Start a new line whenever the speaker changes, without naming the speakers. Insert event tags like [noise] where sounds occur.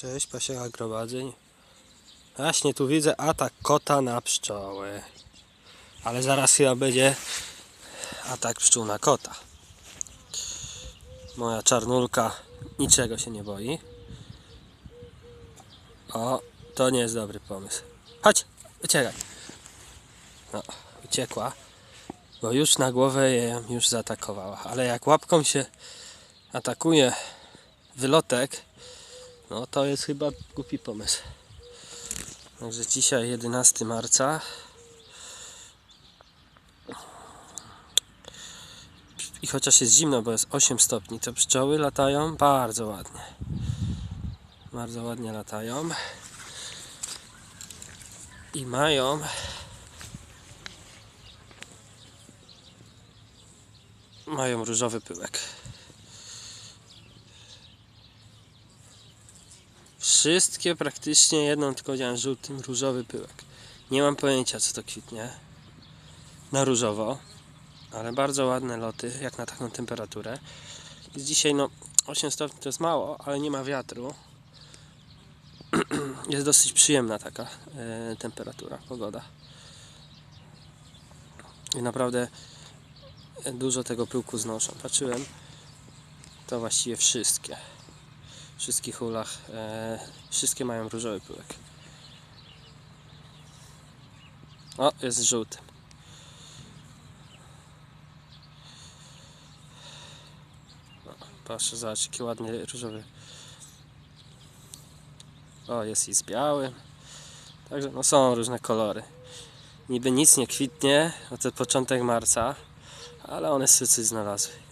Cześć, pasieka gromadzeń. Właśnie tu widzę atak kota na pszczoły. Ale zaraz chyba będzie atak pszczół na kota. Moja czarnulka niczego się nie boi. O, to nie jest dobry pomysł. Chodź, uciekaj. No, uciekła, bo już na głowę je już zaatakowała. Ale jak łapką się atakuje wylotek, no to jest chyba głupi pomysł. Także dzisiaj 11 marca. I chociaż jest zimno, bo jest 8 stopni, to pszczoły latają bardzo ładnie. Bardzo ładnie latają. I mają mają różowy pyłek. Wszystkie praktycznie jedną tylko widziałem żółtym, różowy pyłek. Nie mam pojęcia co to kwitnie. Na różowo. Ale bardzo ładne loty, jak na taką temperaturę. Jest dzisiaj no 8 stopni to jest mało, ale nie ma wiatru. [clears throat] Jest dosyć przyjemna taka e, temperatura, pogoda. I naprawdę dużo tego pyłku znoszą. Patrzyłem, to właściwie wszystkie wszystkich ulach e, wszystkie mają różowy pyłek. O, jest żółty. O, proszę, zobacz, jaki ładny różowy. O, jest i z białym. Także no, są różne kolory. Niby nic nie kwitnie, bo to początek marca, ale one coś znalazły.